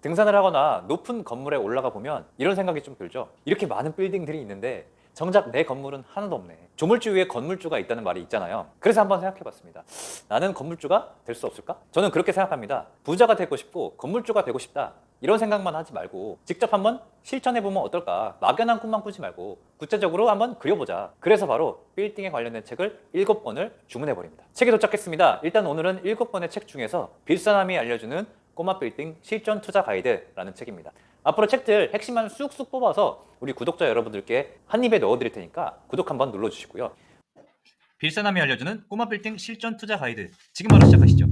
등산을 하거나 높은 건물에 올라가 보면 이런 생각이 좀 들죠. 이렇게 많은 빌딩들이 있는데 정작 내 건물은 하나도 없네. 조물주 위에 건물주가 있다는 말이 있잖아요. 그래서 한번 생각해 봤습니다. 나는 건물주가 될 수 없을까? 저는 그렇게 생각합니다. 부자가 되고 싶고 건물주가 되고 싶다. 이런 생각만 하지 말고 직접 한번 실천해 보면 어떨까? 막연한 꿈만 꾸지 말고 구체적으로 한번 그려보자. 그래서 바로 빌딩에 관련된 책을 7권을 주문해 버립니다. 책이 도착했습니다. 일단 오늘은 7권의 책 중에서 빌사남이 알려주는 꼬마 빌딩 실전 투자 가이드라는 책입니다. 앞으로 책들 핵심만 쑥쑥 뽑아서 우리 구독자 여러분들께 한 입에 넣어 드릴 테니까 구독 한번 눌러 주시고요. 빌사남이 알려주는 꼬마 빌딩 실전 투자 가이드. 지금 바로 시작하시죠.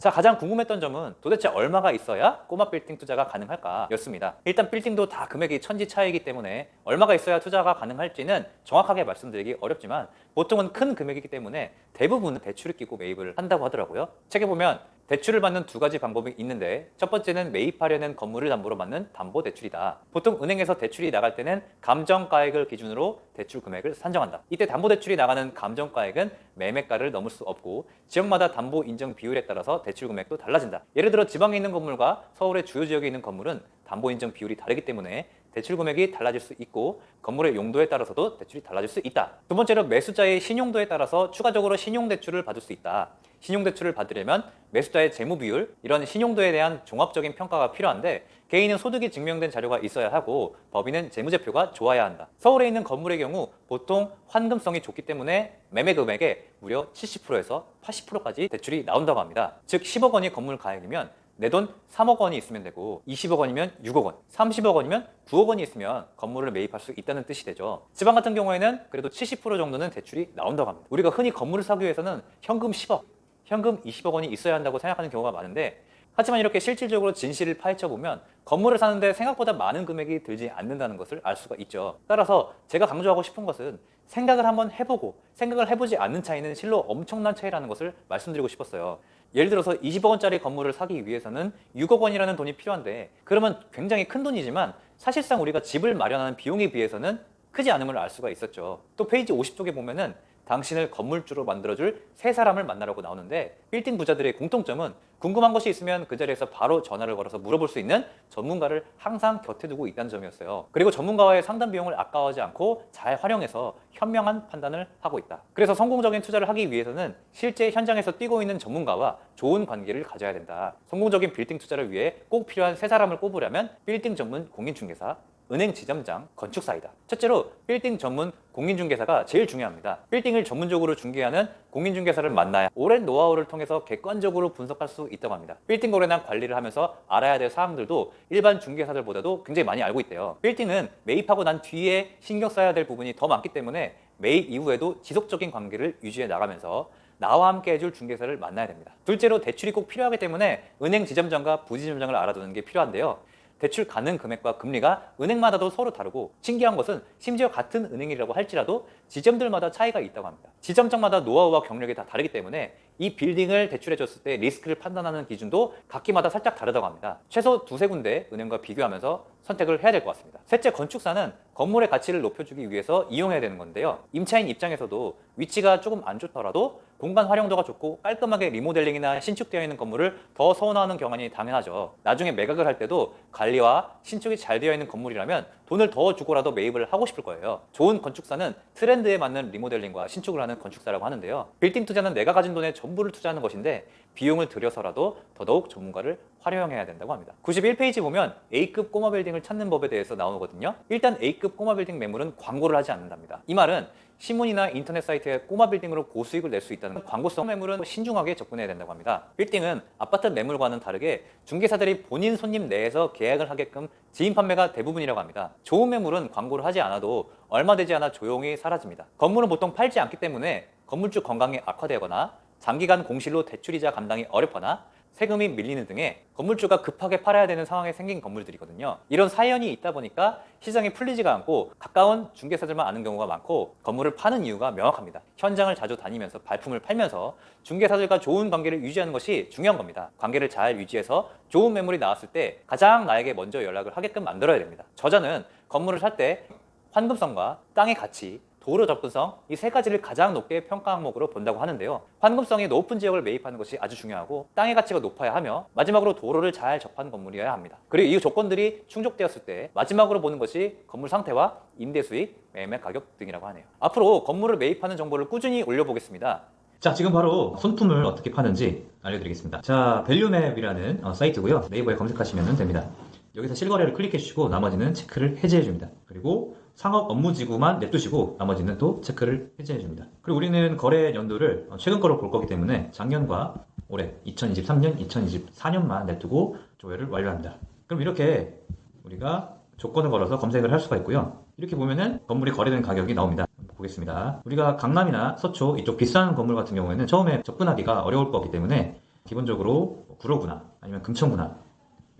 자, 가장 궁금했던 점은 도대체 얼마가 있어야 꼬마 빌딩 투자가 가능할까? 였습니다. 일단 빌딩도 다 금액이 천지 차이기 때문에 얼마가 있어야 투자가 가능할지는 정확하게 말씀드리기 어렵지만 보통은 큰 금액이기 때문에 대부분은 대출을 끼고 매입을 한다고 하더라고요. 책에 보면 대출을 받는 두 가지 방법이 있는데 첫 번째는 매입하려는 건물을 담보로 받는 담보 대출이다. 보통 은행에서 대출이 나갈 때는 감정가액을 기준으로 대출 금액을 산정한다. 이때 담보 대출이 나가는 감정가액은 매매가를 넘을 수 없고 지역마다 담보 인정 비율에 따라서 대출 금액도 달라진다. 예를 들어 지방에 있는 건물과 서울의 주요 지역에 있는 건물은 담보 인정 비율이 다르기 때문에 대출 금액이 달라질 수 있고 건물의 용도에 따라서도 대출이 달라질 수 있다. 두 번째로 매수자의 신용도에 따라서 추가적으로 신용 대출을 받을 수 있다. 신용 대출을 받으려면 매수자의 재무 비율, 이런 신용도에 대한 종합적인 평가가 필요한데 개인은 소득이 증명된 자료가 있어야 하고 법인은 재무제표가 좋아야 한다. 서울에 있는 건물의 경우 보통 환금성이 좋기 때문에 매매 금액의 무려 70%에서 80%까지 대출이 나온다고 합니다. 즉 10억 원이 건물 가액이면 내돈 3억 원이 있으면 되고 20억 원이면 6억 원, 30억 원이면 9억 원이 있으면 건물을 매입할 수 있다는 뜻이 되죠. 지방 같은 경우에는 그래도 70% 정도는 대출이 나온다고 합니다. 우리가 흔히 건물을 사기 위해서는 현금 10억, 현금 20억 원이 있어야 한다고 생각하는 경우가 많은데 하지만 이렇게 실질적으로 진실을 파헤쳐 보면 건물을 사는데 생각보다 많은 금액이 들지 않는다는 것을 알 수가 있죠. 따라서 제가 강조하고 싶은 것은 생각을 한번 해보고 생각을 해보지 않는 차이는 실로 엄청난 차이라는 것을 말씀드리고 싶었어요. 예를 들어서 20억 원짜리 건물을 사기 위해서는 6억 원이라는 돈이 필요한데 그러면 굉장히 큰 돈이지만 사실상 우리가 집을 마련하는 비용에 비해서는 크지 않음을 알 수가 있었죠. 또 페이지 50쪽에 보면은 당신을 건물주로 만들어줄 세 사람을 만나라고 나오는데 빌딩 부자들의 공통점은 궁금한 것이 있으면 그 자리에서 바로 전화를 걸어서 물어볼 수 있는 전문가를 항상 곁에 두고 있다는 점이었어요. 그리고 전문가와의 상담 비용을 아까워하지 않고 잘 활용해서 현명한 판단을 하고 있다. 그래서 성공적인 투자를 하기 위해서는 실제 현장에서 뛰고 있는 전문가와 좋은 관계를 가져야 된다. 성공적인 빌딩 투자를 위해 꼭 필요한 세 사람을 꼽으려면 빌딩 전문 공인중개사, 은행 지점장, 건축사이다. 첫째로 빌딩 전문 공인중개사가 제일 중요합니다. 빌딩을 전문적으로 중개하는 공인중개사를 만나야 오랜 노하우를 통해서 객관적으로 분석할 수 있다고 합니다. 빌딩 거래나 관리를 하면서 알아야 될 사항들도 일반 중개사들보다도 굉장히 많이 알고 있대요. 빌딩은 매입하고 난 뒤에 신경 써야 될 부분이 더 많기 때문에 매입 이후에도 지속적인 관계를 유지해 나가면서 나와 함께 해줄 중개사를 만나야 됩니다. 둘째로 대출이 꼭 필요하기 때문에 은행 지점장과 부지점장을 알아두는 게 필요한데요. 대출 가능 금액과 금리가 은행마다도 서로 다르고 신기한 것은 심지어 같은 은행이라고 할지라도 지점들마다 차이가 있다고 합니다. 지점장마다 노하우와 경력이 다 다르기 때문에 이 빌딩을 대출해 줬을 때 리스크를 판단하는 기준도 각기마다 살짝 다르다고 합니다. 최소 두세 군데 은행과 비교하면서 선택을 해야 될 것 같습니다. 셋째, 건축사는 건물의 가치를 높여주기 위해서 이용해야 되는 건데요. 임차인 입장에서도 위치가 조금 안 좋더라도 공간 활용도가 좋고 깔끔하게 리모델링이나 신축되어 있는 건물을 더 선호하는 경향이 당연하죠. 나중에 매각을 할 때도 관리와 신축이 잘 되어 있는 건물이라면 돈을 더 주고라도 매입을 하고 싶을 거예요. 좋은 건축사는 트렌드에 맞는 리모델링과 신축을 하는 건축사라고 하는데요. 빌딩 투자는 내가 가진 돈의 전부를 투자하는 것인데 비용을 들여서라도 더더욱 전문가를 활용해야 된다고 합니다. 91페이지 보면 A급 꼬마 빌딩을 찾는 법에 대해서 나오거든요. 일단 A급 꼬마 빌딩 매물은 광고를 하지 않는답니다. 이 말은 신문이나 인터넷 사이트에 꼬마 빌딩으로 고수익을 낼 수 있다는 광고성 매물은 신중하게 접근해야 된다고 합니다. 빌딩은 아파트 매물과는 다르게 중개사들이 본인 손님 내에서 계약을 하게끔 지인 판매가 대부분이라고 합니다. 좋은 매물은 광고를 하지 않아도 얼마 되지 않아 조용히 사라집니다. 건물은 보통 팔지 않기 때문에 건물주 건강이 악화되거나 장기간 공실로 대출이자 감당이 어렵거나 세금이 밀리는 등의 건물주가 급하게 팔아야 되는 상황에 생긴 건물들이거든요. 이런 사연이 있다 보니까 시장이 풀리지가 않고 가까운 중개사들만 아는 경우가 많고 건물을 파는 이유가 명확합니다. 현장을 자주 다니면서 발품을 팔면서 중개사들과 좋은 관계를 유지하는 것이 중요한 겁니다. 관계를 잘 유지해서 좋은 매물이 나왔을 때 가장 나에게 먼저 연락을 하게끔 만들어야 됩니다. 저자는 건물을 살 때 환금성과 땅의 가치, 도로 접근성 이 세 가지를 가장 높게 평가 항목으로 본다고 하는데요. 환금성이 높은 지역을 매입하는 것이 아주 중요하고 땅의 가치가 높아야 하며 마지막으로 도로를 잘 접한 건물이어야 합니다. 그리고 이 조건들이 충족되었을 때 마지막으로 보는 것이 건물 상태와 임대 수익, 매매 가격 등이라고 하네요. 앞으로 건물을 매입하는 정보를 꾸준히 올려보겠습니다. 자, 지금 바로 손품을 어떻게 파는지 알려드리겠습니다. 자, 밸류맵이라는 어, 사이트고요. 네이버에 검색하시면 됩니다. 여기서 실거래를 클릭해 주시고 나머지는 체크를 해제해 줍니다. 그리고 상업 업무 지구만 냅두시고 나머지는 또 체크를 해제해 줍니다. 그리고 우리는 거래 연도를 어, 최근 거로 볼 거기 때문에 작년과 올해 2023년, 2024년만 냅두고 조회를 완료합니다. 그럼 이렇게 우리가 조건을 걸어서 검색을 할 수가 있고요. 이렇게 보면은 건물이 거래된 가격이 나옵니다. 보겠습니다. 우리가 강남이나 서초 이쪽 비싼 건물 같은 경우에는 처음에 접근하기가 어려울 거기 때문에 기본적으로 구로구나 아니면 금천구나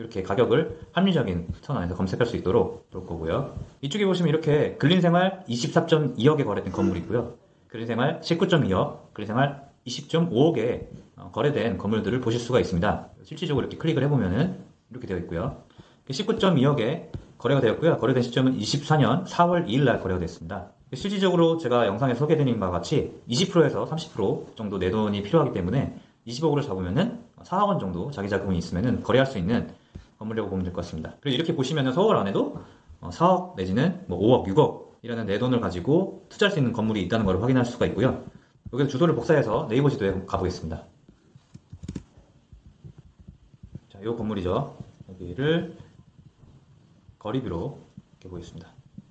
이렇게 가격을 합리적인 선 안에서 검색할 수 있도록 볼 거고요. 이쪽에 보시면 이렇게 근린생활 24.2억에 거래된 건물이 있고요. 근린생활 19.2억, 근린생활 20.5억에 어, 거래된 건물들을 보실 수가 있습니다. 실질적으로 이렇게 클릭을 해보면은 이렇게 되어 있고요. 19.2억에 거래가 되었고요. 거래된 시점은 24년 4월 2일 날 거래가 됐습니다. 실질적으로 제가 영상에 소개드린 바와 같이 20%에서 30% 정도 내 돈이 필요하기 때문에 20억으로 잡으면은 4억 원 정도 자기 자금이 있으면은 거래할 수 있는 건물이라고 보면 될 것 같습니다. 그리고 이렇게 보시면은 서울 안에도 어, 4억 내지는 뭐 5억, 6억 이라는 내 돈을 가지고 투자할 수 있는 건물이 있다는 걸 확인할 수가 있고요. 여기서 주소를 복사해서 네이버 지도에 가보겠습니다. 자, 이 건물이죠. 여기를 거리뷰로 이렇게 보겠습니다.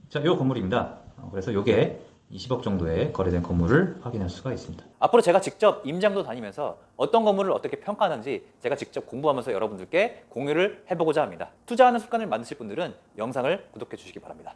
자, 이 건물입니다. 어, 그래서 이게 20억 정도의 거래된 건물을 확인할 수가 있습니다. 앞으로 제가 직접 임장도 다니면서 어떤 건물을 어떻게 평가하는지 제가 직접 공부하면서 여러분들께 공유를 해보고자 합니다. 투자하는 습관을 만드실 분들은 영상을 구독해 주시기 바랍니다.